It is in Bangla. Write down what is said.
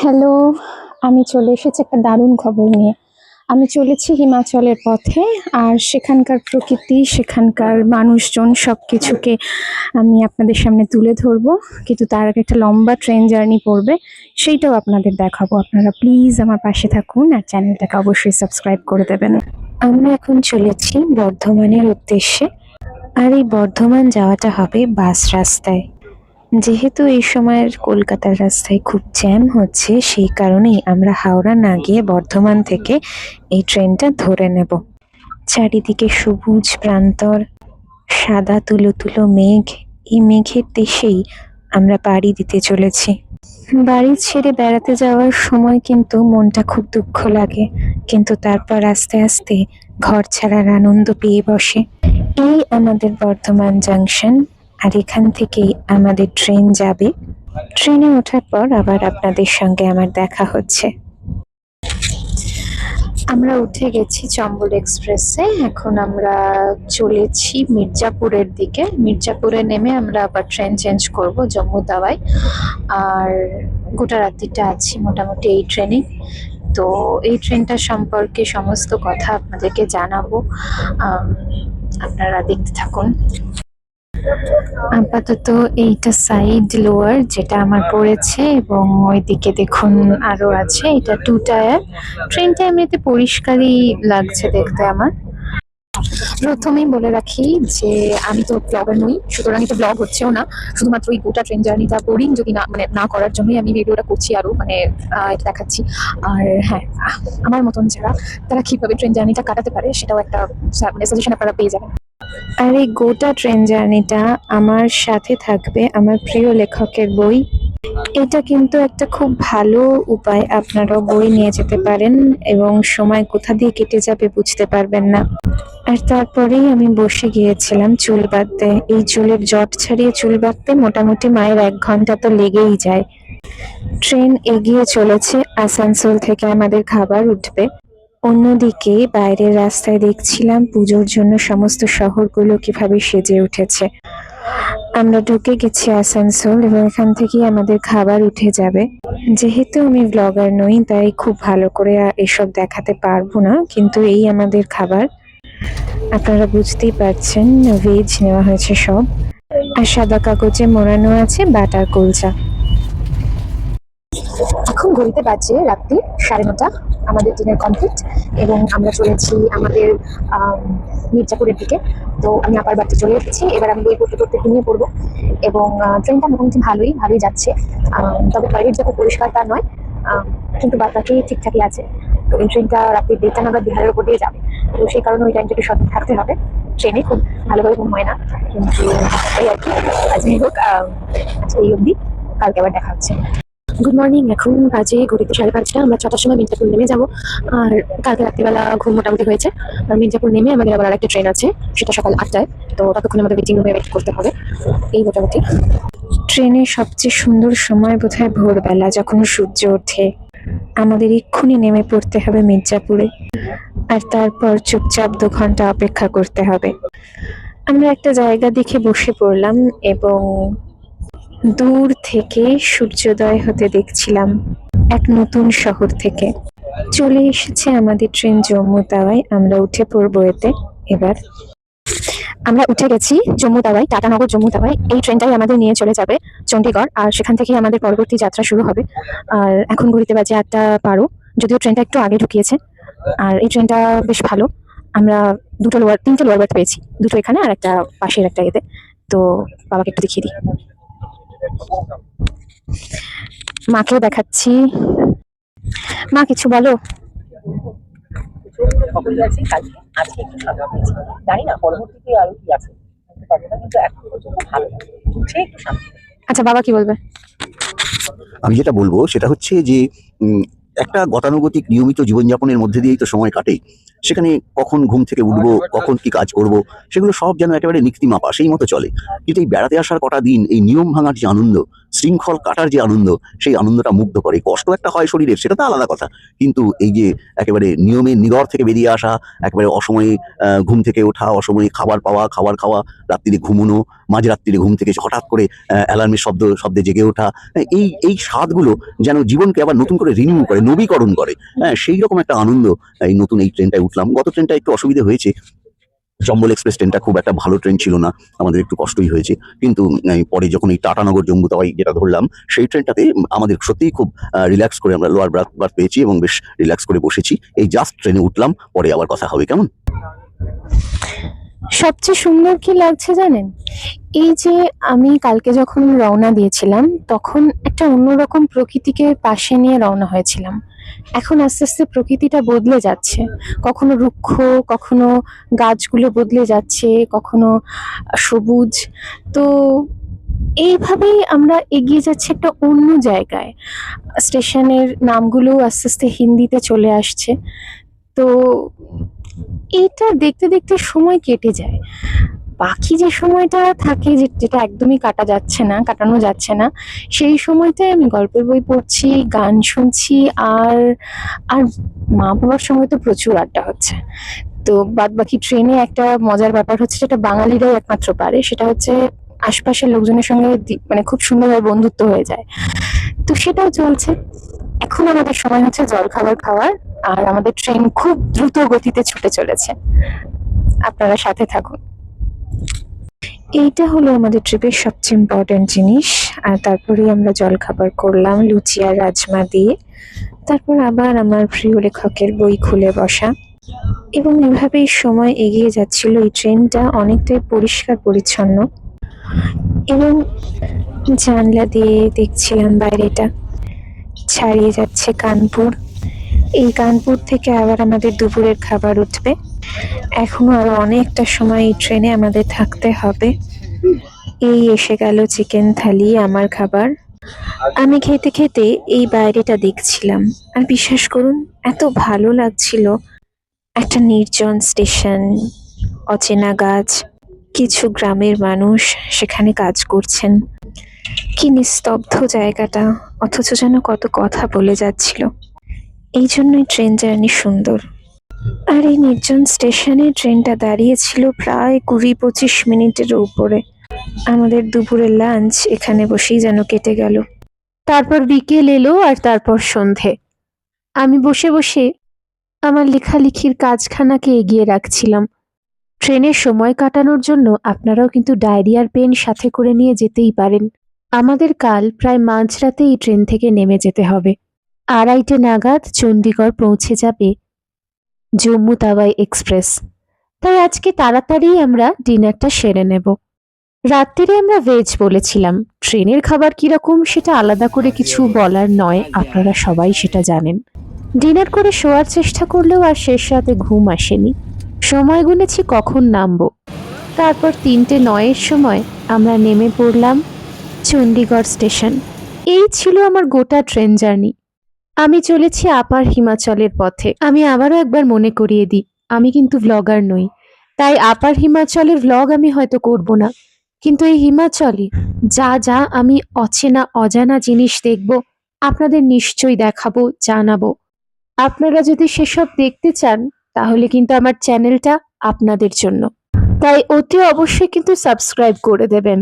হ্যালো, আমি চলে এসেছি একটা দারুণ খবর নিয়ে। আমি চলেছি হিমাচলের পথে, আর সেখানকার প্রকৃতি, সেখানকার মানুষজন সব কিছুকে আমি আপনাদের সামনে তুলে ধরবো। কিন্তু তার আগে একটা লম্বা ট্রেন জার্নি পড়বে, সেইটাও আপনাদের দেখাবো। আপনারা প্লিজ আমার পাশে থাকুন, আর চ্যানেলটাকে অবশ্যই সাবস্ক্রাইব করে দেবেন। আমরা এখন চলেছি বর্ধমানের উদ্দেশ্যে, আর এই বর্ধমান যাওয়াটা হবে বাস রাস্তায়। যেহেতু এই সময়ের কলকাতার রাস্তায় খুব জ্যাম হচ্ছে, সেই কারণেই আমরা হাওড়া না গিয়ে বর্ধমান থেকে এই ট্রেনটা ধরে নেব। চারিদিকে সবুজ প্রান্তর, সাদা তুলো তুলো মেঘ, এই মেঘের দেশেই আমরা বাড়ি দিতে চলেছি। বাড়ি ছেড়ে বেড়াতে যাওয়ার সময় কিন্তু মনটা খুব দুঃখ লাগে, কিন্তু তারপর আস্তে আস্তে ঘর ছাড়ার আনন্দ পেয়ে বসে। এই আমাদের বর্ধমান জাংশন আর এখান থেকেই আমাদের ট্রেন যাবে। ট্রেনে ওঠার পর আবার আপনাদের সঙ্গে আমার দেখা হচ্ছে। আমরা উঠে গেছি চম্বল এক্সপ্রেসে। এখন আমরা চলেছি মির্জাপুরের দিকে। মির্জাপুরে নেমে আমরা আবার ট্রেন চেঞ্জ করব জম্মু তাওয়াই আর গোটা রাত্রিটা আছি মোটামুটি এই ট্রেনে তো এই ট্রেনটা সম্পর্কে সমস্ত কথা আপনাদেরকে জানাব। আপনারা দেখতে থাকুন। আপাতত এইটা সাইড লোয়ার যেটা আমার পড়েছে এবং ওইদিকে দেখুন আরও আছে, এটা টু টায়ার ট্রেনটা এমনিতে পরিষ্কারই লাগছে দেখতে আমার। প্রথমেই বলে রাখি যে আমি তো ব্লগার নই, সুতরাং এটা ব্লগ হচ্ছেও না। শুধুমাত্র ওই গোটা ট্রেন জার্নিটা বোরিং যদি না মানে না করার জন্যই আমি ভিডিওটা করছি আরও মানে এটা দেখাচ্ছি। আর হ্যাঁ আমার মতন যারা, তারা কীভাবে ট্রেন জার্নিটা কাটাতে পারে সেটাও একটা মানে সাজেশন আপনারা পেয়ে যাবেন। আর এই গোটা ট্রেন জার্নিটা আমার সাথে থাকবে আমার প্রিয় লেখকের বই। এটা কিন্তু একটা খুব ভালো উপায়, আপনারাও বই নিয়ে যেতে পারেন এবং সময় কোথা দিয়ে কেটে যাবে বুঝতে পারবেন না। আর তারপরেই আমি বসে গিয়েছিলাম চুল বাঁধতে। এই চুলের জট ছাড়িয়ে চুল বাঁধতে মোটামুটি মায়ের এক ঘণ্টা তো লেগেই যায়। ট্রেন এগিয়ে চলেছে, আসানসোল থেকে আমাদের খাবার উঠবে। অন্যদিকে বাইরের রাস্তায় দেখছিলাম পুজোর জন্য সমস্ত শহরগুলো কীভাবে সেজে উঠেছে। আমরা ঢুকে গেছি আসানসোল এবং এখান থেকেই আমাদের খাবার উঠে যাবে। যেহেতু আমি ব্লগার নই, তাই খুব ভালো করে এসব দেখাতে পারব না, কিন্তু এই আমাদের খাবার। আপনারা বুঝতেই পারছেন ভেজ নেওয়া হয়েছে সব। আর সাদা কাগজে মোড়ানো আছে বাটার কুলচা। এখন ঘড়িতে বাজে রাত্রি সাড়ে নটা। আমাদের ডিনার কমপ্লিট এবং আমরা চলেছি আমাদের আম, মির্জাপুরের দিকে। তো আমি আপার বাড়িতে চলে এসেছি। এবার আমি বই পড়তে পড়তে ঘুমিয়ে পড়ব। এবং ট্রেনটা মোটামুটি ভালোই ভালোই যাচ্ছে। তবে টয়লেট যে খুব পরিষ্কার তা নয় কিন্তু বাকি ঠিকঠাকই আছে। তো এই ট্রেনটা রাত্রি দেড়টা নাগাদ বিহারের উপর দিয়ে যাবে। তো সেই কারণে ওই টাইমটা একটু সঠিক থাকতে হবে। ট্রেনে খুব ভালোভাবে ঘুম হয় না। কিন্তু এই আর কি। যাই হোক আজকে এই অবধি। কালকে আবার দেখা হচ্ছে। গুড মর্নিং এখন বাজে ঘড়িতে সাড়ে পাঁচটা। আমরা ছটার সময় মির্জাপুর নেমে যাব। আর কালকে রাত্রিবেলা ঘুম মোটামুটি হয়েছে। আর মির্জাপুর নেমে আমাদের আবার আরেকটা ট্রেন আছে, সেটা সকাল আটটায়। তো ততক্ষণ আমাদের ওয়েটিং রুমে ওয়েট করতে হবে। এই মোটামুটি। ট্রেনের সবচেয়ে সুন্দর সময় বোধহয় ভোরবেলা, যখন সূর্য ওঠে। আমাদের এক্ষুনি নেমে পড়তে হবে মির্জাপুরে। আর তারপর চুপচাপ দু ঘণ্টা অপেক্ষা করতে হবে। আমরা একটা জায়গা দেখে বসে পড়লাম এবং দূর থেকে সূর্যোদয় হতে দেখছিলাম এক নতুন শহর থেকে। চলে এসেছে আমাদের ট্রেন জম্মু তাওয়ায়। আমরা উঠে পড়ব এতে। এবার আমরা উঠে গেছি জম্মু তাওয়াই টাটানগর জম্মু তাওয়াই এই ট্রেনটাই আমাদের নিয়ে চলে যাবে চণ্ডীগড় আর সেখান থেকেই আমাদের পরবর্তী যাত্রা শুরু হবে। আর এখন ঘুরিতে বাজে আটটা বারো। যদিও ট্রেনটা একটু আগে ঢুকিয়েছে। আর এই ট্রেনটা বেশ ভালো। আমরা দুটো লোয়ার তিনটে লোয়ার বার্থ পেয়েছি। দুটো এখানে আর একটা পাশের একটা এতে। তো বাবাকে একটু দেখিয়ে দিই। মাকেও দেখাচ্ছি। মা, কিছু বলো? না পরবর্তীতে আরও ভালো আচ্ছা বাবা কি বলবে? আমি যেটা বলব, সেটা হচ্ছে যে একটা গতানুগতিক নিয়মিত জীবনযাপনের মধ্যে দিয়েই তো সময় কাটে। সেখানে কখন ঘুম থেকে উঠবো কখন কি কাজ করব সেগুলো সব যেন একেবারে নিক্তিমাপা সেই মতো চলে। কিন্তু এই বেড়াতে আসার কটা দিন এই নিয়ম ভাঙার যে আনন্দ শৃঙ্খল কাটার যে আনন্দ সেই আনন্দটা মুগ্ধ করে। কষ্ট একটা হয় শরীরের সেটা তো আলাদা কথা। কিন্তু এই যে একেবারে নিয়মের নিগড় থেকে বেরিয়ে আসা একেবারে অসময়ে ঘুম থেকে ওঠা অসময়ে খাবার পাওয়া খাবার খাওয়া রাত্রিরে ঘুমোনো মাঝরাত্রিরে ঘুম থেকে হঠাৎ করে অ্যালার্মের শব্দ শব্দে জেগে ওঠা এই এই স্বাদগুলো যেন জীবনকে আবার নতুন করে রিনিউ করে নবীকরণ করে। হ্যাঁ সেই রকম একটা আনন্দ এই নতুন এই ট্রেনটায় উঠলাম। গত ট্রেনটা একটু অসুবিধা হয়েছে। চম্বল এক্সপ্রেস ট্রেনটা খুব একটা ভালো ট্রেন ছিল না। আমাদের একটু কষ্টই হয়েছে। কিন্তু পরে যখন এই টাটানগর জম্মু তাওয়াই যেটা ধরলাম, সেই ট্রেনটাতে আমাদের সত্যিই খুব রিল্যাক্স করে আমরা লোয়ার ব্রাথ বার্থ পেয়েছি এবং বেশ রিল্যাক্স করে বসেছি। এই জাস্ট ট্রেনে উঠলাম, পরে আবার কথা হবে। কেমন? সবচেয়ে সুন্দর কি লাগছে জানেন? এই যে আমি কালকে যখন রওনা দিয়েছিলাম, তখন একটা অন্যরকম প্রকৃতিকে পাশে নিয়ে রওনা হয়েছিলাম। এখন আস্তে আস্তে প্রকৃতিটা বদলে যাচ্ছে। কখনো রুক্ষ, কখনো গাছগুলো বদলে যাচ্ছে, কখনো সবুজ। তো এইভাবেই আমরা এগিয়ে যাচ্ছি একটা অন্য জায়গায়। স্টেশনের নামগুলো আস্তে আস্তে হিন্দিতে চলে আসছে। তো এইটা দেখতে দেখতে সময় কেটে যায়। বাকি যে সময়টা থাকে যেটা একদমই কাটা যাচ্ছে না, কাটানো যাচ্ছে না, সেই সময়টায় আমি গল্পের বই পড়ছি, গান শুনছি, আর আর মা বাবার সময় তো প্রচুর আড্ডা হচ্ছে। তো বাদ বাকি ট্রেনে একটা মজার ব্যাপার হচ্ছে যেটা বাঙালিরাই একমাত্র পারে, সেটা হচ্ছে আশপাশের লোকজনের সঙ্গে মানে খুব সুন্দরভাবে বন্ধুত্ব হয়ে যায়। তো সেটাও চলছে। এখন আমাদের সময় হচ্ছে জল খাবার খাওয়ার, আর আমাদের ট্রেন খুব দ্রুত গতিতে ছুটে চলেছে। আপনারা সাথে থাকুন। এইটা হলো আমাদের ট্রিপের সবচেয়ে ইম্পর্টেন্ট জিনিস। আর তারপরে আমরা জলখাবার করলাম, লুচি আর রাজমা দিয়ে। তারপর আবার আমার প্রিয় লেখকের বই খুলে বসা। এবং এভাবেই সময় এগিয়ে যাচ্ছিল এই ট্রেনটা, অনেকটাই পরিষ্কার পরিচ্ছন্ন। এবং জানলা দিয়ে দেখছিলাম বাইরেটা। ছাড়িয়ে যাচ্ছে কানপুর। এই কানপুর থেকে আবার আমাদের দুপুরের খাবার উঠবে। এখনও আরও অনেকটা সময় এই ট্রেনে আমাদের থাকতে হবে। এই এসে গেল চিকেন থালি, আমার খাবার। আমি খেতে খেতে এই বাইরেটা দেখছিলাম। আর বিশ্বাস করুন, এত ভালো লাগছিল। একটা নির্জন স্টেশন অচেনা গাছ, কিছু গ্রামের মানুষ সেখানে কাজ করছেন। কি নিস্তব্ধ জায়গাটা, অথচ যেন কত কথা বলে যাচ্ছিল। এই জন্যই ট্রেন জার্নি সুন্দর। আর এই নির্জন স্টেশনে ট্রেনটা দাঁড়িয়েছিল প্রায় কুড়ি পঁচিশ মিনিটের উপরে। আমাদের দুপুরের লাঞ্চ এখানে বসেই যেন কেটে গেল। তারপর বিকেল এলো আর তারপর সন্ধে। আমি বসে বসে আমার লেখালেখির কাজখানাকে এগিয়ে রাখছিলাম। ট্রেনের সময় কাটানোর জন্য আপনারাও কিন্তু ডায়েরি আর পেন সাথে করে নিয়ে যেতেই পারেন। আমাদের কাল প্রায় মাঝরাতে এই ট্রেন থেকে নেমে যেতে হবে। আড়াইটে নাগাদ চণ্ডীগড় পৌঁছে যাবে জম্মু তাওয়াই এক্সপ্রেস। তাই আজকে তাড়াতাড়ি আমরা ডিনারটা সেরে নেব। রাত্রিরে আমরা ভেজ বলেছিলাম। ট্রেনের খাবার কীরকম সেটা আলাদা করে কিছু বলার নয়, আপনারা সবাই সেটা জানেন। ডিনার করে শোয়ার চেষ্টা করলেও আর শেষ রাতে ঘুম আসেনি। সময় গুনেছি কখন নামবো। তারপর তিনটে নয়ের সময় আমরা নেমে পড়লাম চণ্ডীগড় স্টেশন। এই ছিল আমার গোটা ট্রেন জার্নি। আমি চলেছি আপার হিমাচলের পথে। আমি আবারও একবার মনে করিয়ে দিই, আমি কিন্তু ভ্লগার নই। তাই আপার হিমাচলের ভ্লগ আমি হয়তো করব না। কিন্তু এই হিমাচলে যা যা আমি অচেনা অজানা জিনিস দেখব, আপনাদের নিশ্চয়ই দেখাবো, জানাব। আপনারা যদি সেসব দেখতে চান, তাহলে কিন্তু আমার চ্যানেলটা আপনাদের জন্য। তাই অতি অবশ্যই কিন্তু সাবস্ক্রাইব করে দেবেন।